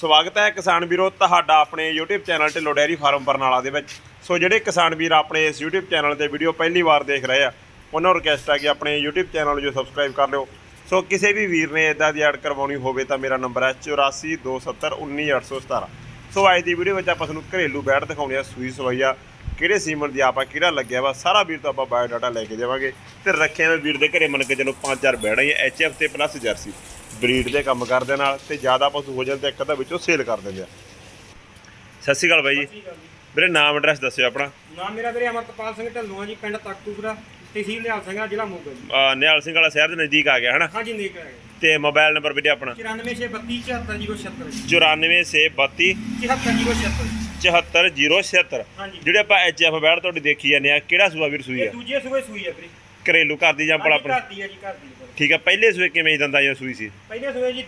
ਸਵਾਗਤ ਹੈ ਕਿਸਾਨ ਵੀਰੋ ਤੁਹਾਡਾ ਆਪਣੇ YouTube channel Dhillon dairy farm Barnala ਦੇ ਵਿੱਚ। ਸੋ ਜਿਹੜੇ ਕਿਸਾਨ ਵੀਰ ਆਪਣੇ ਇਸ YouTube ਚੈਨਲ ਤੇ ਵੀਡੀਓ ਪਹਿਲੀ ਵਾਰ ਦੇਖ ਰਹੇ ਆ, ਉਹਨਾਂ ਨੂੰ ਰਿਕਵੈਸਟ ਆ ਕਿ ਆਪਣੇ YouTube ਚੈਨਲ ਨੂੰ ਜੋ ਸਬਸਕ੍ਰਾਈਬ ਕਰ ਲਿਓ। ਸੋ ਕਿਸੇ ਵੀ ਵੀਰ ਨੇ ਇਦਾਂ ਦੀ ਐਡ ਕਰਵਾਉਣੀ ਹੋਵੇ ਤਾਂ ਮੇਰਾ ਨੰਬਰ ਹੈ 8427191817 ਸੋ ਅੱਜ ਦੀ ਵੀਡੀਓ ਵਿੱਚ ਆਪਾਂ ਤੁਹਾਨੂੰ ਘਰੇਲੂ ਬੈਠ ਦਿਖਾਉਣੀ ਆ, ਸੂਈ ਸਵਾਈ ਆ। ਕਿਹੜੇ ਸੀਮਨ ਦੀ ਆਪਾਂ ਕਿਹੜਾ ਲੱਗਿਆ ਵਾ ਸਾਰਾ ਵੀਰ ਤੋਂ ਆਪਾਂ ਬਾਇਓ ਡਾਟਾ ਲੈ ਕੇ ਜਾਵਾਂਗੇ ਤੇ ਰੱਖਿਆ ਮੈਂ ਵੀਰ ਦੇ ਘਰੇ ਮੰਨ ਕੇ ਚਲੋ 5000 ਬੈੜਾ ਹੀ ਐਚਐਫ ਤੇ ਪਲੱਸ ਜਰਸੀ। ਬਰੀਡ ਦੇ ਕੰਮ ਕਰਦੇ ਨਾਲ ਤੇ ਜ਼ਿਆਦਾ ਪਸ਼ੂ ਹੋ ਤੇ ਇੱਕ ਅੱਧਾ ਵਿੱਚੋਂ ਸੇਲ ਕਰ ਦਿੰਦੇ ਆ। ਸਤਿ ਸ਼੍ਰੀ ਅਕਾਲ ਬਾਈ ਜੀ। ਵੀਰੇ ਨਾਮ ਐਡਰੈਸ ਦੱਸਿਓ ਆਪਣਾ। ਨਾਮ ਮੇਰਾ ਵੀਰੇ ਅਮਰਤਪਾਲ ਸਿੰਘ ਢੱਲੋਂ ਆ ਜੀ ਪਿੰਡ ਤਖਤੂਪੁਰਾ ਤਹਿਸੀਲ ਨਿਹਾਲ ਸਿੰਘਾ ਜ਼ਿਲ੍ਹਾ ਮੋਗਾ ਜੀ। ਅਹ ਨਿਹਾਲ ਸਿੰਘ ਵਾਲਾ ਸ਼ਹਿਰ ਦੇ ਨਜ਼ਦੀਕ ਆ ਗਿਆ ਹਨਾ? ਹਾਂਜੀ ਨੇਕ ਹੈ ਤੇ ਮੋਬਾਈਲ ਨੰਬਰ ਵੀਰੇ ਆਪਣਾ? 94632 74076 9462 74076 74076 ਹਾਂਜੀ। ਜਿਹੜੇ ਆਪਾਂ ਐਚਐਫ ਬੈੜ ਤੁਹਾਡੀ ਦੇਖੀ ਜਾਂਦੇ ਆ ਕਿਹੜਾ ਸੂਆ ਵੀਰ ਸੂਈ ਇਹ ਆ ਦੂਜੇ ਸੂਏ ਸੂਈ ਆ ਵੀਰੇ। ਘਰੇਲੂ ਘਰ ਦੀ ਜੰਪਲ ਹਾਂਜੀ, ਆਪਣੀ? ਘਰ ਦੀ ਆ ਜੀ ਘਰ ਦੀ ਆ। ਠੀਕ ਆ ਪਹਿਲੇ ਸੂਏ ਕਿਵੇਂ ਦੰਦਾ ਜਾਂ ਸੂਈ ਸੀ? ਪਹਿਲੇ ਸੂਏ ਜੀ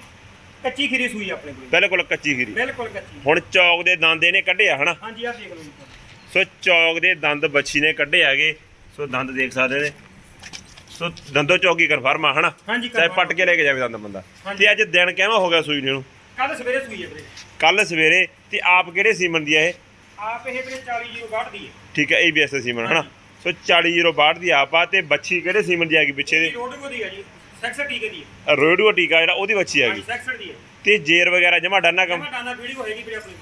ਕੱਚੀ ਖੀਰੀ ਸੂਈ ਆ ਆਪਣੇ ਕੋਲ। ਬਿਲਕੁਲ ਕੱਚੀ ਖੀਰੀ। ਬਿਲਕੁਲ ਕੱਚੀ। ਹੁਣ ਚੌਕ ਦੇ ਦੰਦ ਇਹਨੇ ਕੱਢੇ ਆ ਹਨਾ? ਹਾਂਜੀ ਆ ਦੇਖ ਲਓ ਜੀ। ਸੋ ਚੌਕ ਦੇ ਦੰਦ ਬੱਚੀ ਨੇ ਕੱਢੇ ਹੈਗੇ। ਸੋ ਦੰਦ ਦੇਖ ਸਕਦੇ ਨੇ। ਸੋ ਦੰਦੋ ਚੌਕੀ ਕਨਫਰਮ ਆ ਹਨਾ? ਹਾਂਜੀ ਚਾਹੇ ਪੱਟ ਕੇ ਲੈ ਕੇ ਜਾਵੇ ਦੰਦ ਬੰਦਾ। ਹਾਂਜੀ। ਤੇ ਅੱਜ ਦਿਨ ਕਿਵੇਂ ਹੋ ਗਿਆ ਸੂਈ ਨੂੰ? ਕੱਲ ਸਵੇਰੇ ਸੂਈ ਆ ਵੀਰੇ। ਕੱਲ ਸਵੇਰੇ ਤੇ ਆਪ ਕਿਹੜੇ ਸੀਮਨ ਦੀ ਇਹ? ਆਪ ਇਹ ਵੀਰੇ 40 ਜੀਰੋ ਬਾਹਠ ਦੀ ਹੈ। ਠੀਕ ਹੈ ਏਬੀਐਸ ਸੀਮਨ ਹਨਾ? ਸੋ 4062 ਦੀ ਆਪ ਆ ਤੇ ਬੱਚੀ ਕਿਹੜੇ ਸੀਮਨ ਦੀ ਆ ਗਈ ਪਿੱਛੇ ਦੇ? ਰੋਡ ਕੋ ਦੀ ਆ ਜੀ ਸੈਕਸਰ ਟੀਕੇ ਦੀ ਹੈ। ਰੋਡੂਆ ਟੀਕਾ ਜਿਹੜਾ ਉਹਦੀ ਬੱਚੀ ਆ ਗਈ ਸੈਕਸਰ ਦੀ ਹੈ। ਤੇ ਜੇਰ ਵਗੈਰਾ ਜਮਾ ਡਾਨਾ ਕੰਮ? ਡਾਨਾ ਵੀਡੀਓ ਹੈਗੀ ਵੀਰੇ ਆਪਣੇ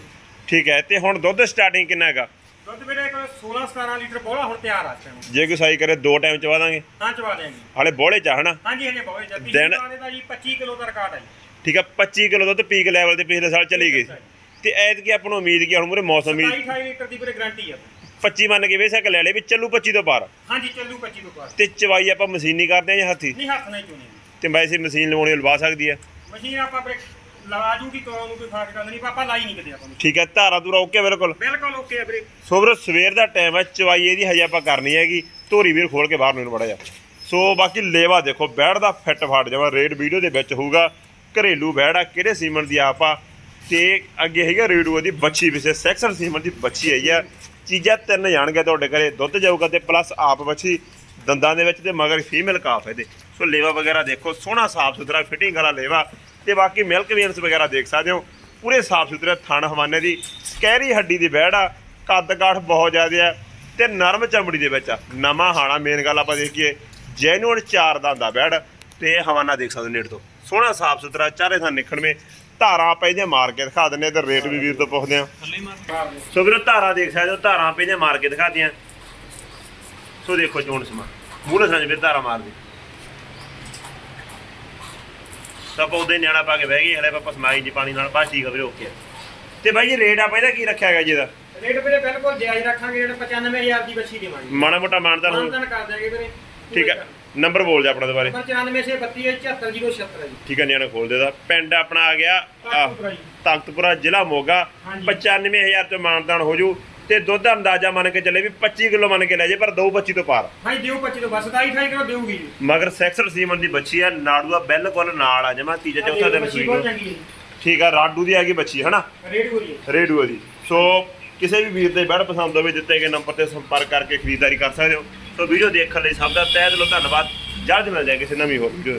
ਠੀਕ ਹੈ ਤੇ ਹੁਣ ਦੁੱਧ ਸਟਾਰਟਿੰਗ ਕਿੰਨਾ ਹੈਗਾ? ਦੁੱਧ ਵੀਰੇ ਕੋਲ 16 17 ਲੀਟਰ ਬੋਲਾ ਹੁਣ ਤਿਆਰ ਆ ਟਾਈਮ ਜੇ ਕੋਈ ਸਾਈ ਕਰੇ ਦੋ ਟਾਈਮ ਚਵਾ ਦਾਂਗੇ। ਹਾਂ ਚਵਾ ਦੇਾਂਗੇ ਹਾਲੇ ਬੋਲੇ ਚ ਹਨਾ? ਹਾਂਜੀ ਹਾਂਜੀ ਬਹੁਤ ਜਲਦੀ ਦਿਨ- ਦਾ ਜੀ 25 ਕਿਲੋ ਦਾ ਰਿਕਾਰਡ ਹੈ ਠੀਕ ਹੈ 25 ਕਿਲੋ ਦੁੱਧ ਪੀਕ ਲੈਵਲ ਤੇ ਪਿਛਲੇ ਸਾਲ ਚਲੀ ਗਈ। ਸੀ। ਤੇ ਐਤਕੀ ਆਪਾਂ ਨੂੰ ਉਮੀਦ ਕੀ ਆ, ਹੁਣ ਮੂਰੇ ਮੌਸਮ ਵੀ 27 28 ਲੀਟਰ ਦੀ ਵੀਰੇ ਗਾਰੰਟੀ ਹੈ 25 ਮੰਨ ਕੇ ਬੇਸ਼ੱਕ ਲੈ ਲੈ ਵੀ ਚੱਲੂ 25 ਤੋਂ ਪਾਰ ਹਾਂਜੀ ਚੱਲੂ 25 ਤੋਂ ਪਾਸ ਤੇ ਚਵਾਈ ਆਪਾਂ ਮਸ਼ੀਨੀ ਕਰਦੇ ਆ ਜਾਂ ਹੱਥੀ? ਨਹੀਂ ਹੱਥ ਨਹੀਂ ਚੋਣੀ ਤੇ ਵੈਸੇ ਮਸ਼ੀਨ ਲਵਾਉਣੀ ਲਵਾ ਸਕਦੀ ਹੈ ਮਸ਼ੀਨ ਆਪਾਂ ਵੀਰੇ ਲਾ ਜੂਗੀ ਤੋਂ ਨੂੰ ਕੋਈ ਗੱਲ ਨਹੀਂ ਪਾਪਾ ਲਾਈ ਨਹੀਂ ਕਿਤੇ ਆਪਾਂ ਠੀਕ ਹੈ ਧਾਰਾ ਦੂਰਾ ਓਕੇ ਬਿਲਕੁਲ? ਬਿਲਕੁਲ ਓਕੇ ਹੈ ਵੀਰੇ। ਸੋ ਵੀਰੋ ਸਵੇਰ ਦਾ ਟਾਈਮ ਹੈ ਚਵਾਈ ਇਹਦੀ ਹਜੇ ਆਪਾਂ ਕਰਨੀ ਹੈਗੀ। ਧੋਰੀ ਵੀਰ ਖੋਲ ਕੇ ਬਾਹਰ ਨੂੰ ਬੜਾ ਜਾ ਸੋ ਬਾਕੀ ਲੇਵਾ ਦੇਖੋ ਬੈੜ ਦਾ ਫਿੱਟ ਫਾਟ ਜਾਵਾ ਰੇਡ ਵੀਡੀਓ ਦੇ ਵਿੱਚ ਹੋਊਗਾ। ਘਰੇਲੂ ਬੈੜ ਆ ਕਿਹੜੇ ਸੀਮਨ ਦੀ ਆਪ ਆ? ਤੇ ਅੱਗੇ ਹੈਗਾ ਰੇਡੂਆ ਦੀ ਬੱਚੀ ਵਿਸੇ ਸੈਕਸਰ ਸੀਮਨ ਦੀ ਬੱਚੀ ਹੈਗੀ ਆ। ਚੀਜ਼ਾਂ ਤਿੰਨ ਜਾਣਗੇ ਤੁਹਾਡੇ ਘਰੇ, ਦੁੱਧ ਜਾਊਗਾ ਤੇ ਪਲੱਸ ਆਪ ਬੱਚੀ ਦੰਦਾਂ ਦੇ ਵਿੱਚ ਤੇ ਮਗਰ ਫੀਮੇਲ ਕਾਫ ਇਹਦੇ। ਸੋ ਲੇਵਾ ਵਗੈਰਾ ਦੇਖੋ, ਸੋਹਣਾ ਸਾਫ਼ ਸੁਥਰਾ ਫਿਟਿੰਗ ਵਾਲਾ ਲੇਵਾ ਤੇ ਬਾਕੀ ਮਿਲਕ ਵੇਨਸ ਵਗੈਰਾ ਦੇਖ ਸਕਦੇ ਹੋ। ਪੂਰੇ ਸਾਫ਼ ਸੁਥਰੇ ਥਣ ਹਵਾਨੇ ਦੀ ਕਹਿਰੀ ਹੱਡੀ ਦੀ ਬੈੜ ਆ, ਕੱਦ ਕਾਠ ਬਹੁਤ ਜ਼ਿਆਦਾ ਆ ਤੇ ਨਰਮ ਚਮੜੀ ਦੇ ਵਿੱਚ ਆ। ਨਵਾਂ ਹਾਣਾ ਮੇਨ ਗੱਲ ਆਪਾਂ ਦੇਖੀਏ ਜੈਨੂਅਨ ਚਾਰ ਦਾ ਹੁੰਦਾ ਬੈੜ ਤੇ ਹਵਾਨਾ ਦੇਖ ਸਕਦੇ ਹੋ ਨੇੜ ਤੋਂ। ਸੋਹਣਾ ਸਾਫ਼ ਸੁਥਰਾ ਚਾਰੇ ਥਾਂ ਨਿਕਲਵੇਂ ਧਾਰਾਂ ਆਪਾਂ ਇਹਦੇ ਮਾਰ ਕੇ ਦਿਖਾ ਦਿੰਨੇ ਤੇ ਰੇਟ ਵੀ ਵੀਰ ਤੋਂ ਪੁੱਛਦੇ ਆ ਸੋ ਵੀਰੋ ਧਾਰਾਂ ਦੇਖ ਸਕਦੇ ਹੋ ਧਾਰਾਂ ਆਪਾਂ ਇਹਦੇ ਮਾਰ ਕੇ ਦਿਖਾਤੀਆਂ। ਸੋ ਦੇਖੋ ਚੋਣ ਸਮਾ ਮੂਹਰੇ ਸਾਂਝ ਵੀ ਧਾਰਾਂ ਮਾਰਦੀ। ਸਭ ਉਹਦੇ ਨਿਆਣਾ ਪਾ ਕੇ ਬਹਿ ਗਈ ਹਲੇ ਆਪਾਂ ਸਮਾਈ ਜੀ ਪਾਣੀ ਨਾਲ ਬਸ ਠੀਕ ਆ ਵੀਰੇ ਓਕੇ ਤੇ ਬਾਈ ਜੀ ਰੇਟ ਆਪਾਂ ਇਹਦਾ ਕੀ ਰੱਖਿਆ ਹੈਗਾ ਜੀ ਇਹਦਾ? ਰੇਟ ਵੀਰੇ ਬਿਲਕੁਲ ਜਾਇਜ਼ ਰੱਖਾਂਗੇ ਜਿਹੜਾ 95000 ਦੀ ਬੱਚੀ ਦੇਵਾਂਗੇ। ਮਾੜਾ ਮੋਟਾ ਮਾਨਦਾਰ ਮਾਨਤਨ ਕਰ ਦਿਆਂਗੇ ਵੀਰੇ। ਠੀਕ ਹੈ। ਨੰਬਰ ਬੋਲ ਜਾ ਆਪਣਾ ਦੁਬਾਰੇ ਨੰਬਰ 94632 74076 ਜੀ। ਠੀਕ ਹੈ ਨਿਆਣਾ ਖੋਲ ਦੇਦਾ ਪਿੰਡ ਆਪਣਾ ਆ ਗਿਆ ਜੀ। ਤਖਤਪੁਰਾ ਜ਼ਿਲ੍ਹਾ ਮੋਗਾ। ਹਾਂਜੀ। 95000 ਤੋਂ ਮਾਨਦਾਨ ਹੋ ਜੂ ਤੇ ਦੁੱਧ ਦਾ ਅੰਦਾਜ਼ਾ ਮੰਨ ਕੇ ਚੱਲੇ ਵੀ 25 ਕਿਲੋ ਮੰਨ ਕੇ ਲੈ ਜੇ ਪਰ ਦੋ 25 ਤੋਂ ਪਾਰ। ਹਾਂਜੀ ਦਿਓ 25 ਤੋਂ ਬਸ 27 28 ਕਿਲੋ ਦੇਊਗੀ ਜੀ। ਮਗਰ ਸੈਕਸਰ ਸੀਮਨ ਦੀ ਬੱਚੀ ਆ ਨਾੜੂਆ ਬਿਲਕੁਲ ਨਾਲ ਆ ਜਮਾ ਤੀਜਾ ਚੌਥਾ ਦਿਨ ਸੂਈ ਹੈ। ਠੀਕ ਆ ਰਾਡੂ ਦੀ ਆ ਗਈ ਬੱਚੀ ਹਨਾ? ਹੋ ਹੈ ਰੇਡੂਆ ਦੀ ਸੋ ਕਿਸੇ ਵੀ ਵੀਰ ਦੇ ਬੈੜ ਪਸੰਦ ਹੋਵੇ ਦਿੱਤੇ ਗਏ ਨੰਬਰ ਤੇ ਸੰਪਰਕ ਕਰਕੇ ਖਰੀਦਦਾਰੀ ਕਰ ਸਕਦੇ ਹੋ। ਸੋ ਵੀਡੀਓ ਦੇਖਣ ਲਈ ਸਭ ਦਾ ਤਹਿ ਦਿਲੋਂ ਧੰਨਵਾਦ। ਜਲਦ ਮਿਲ ਜਾਏ ਕਿਸੇ ਨਵੀਂ ਹੋਰ ਵੀਡੀਓ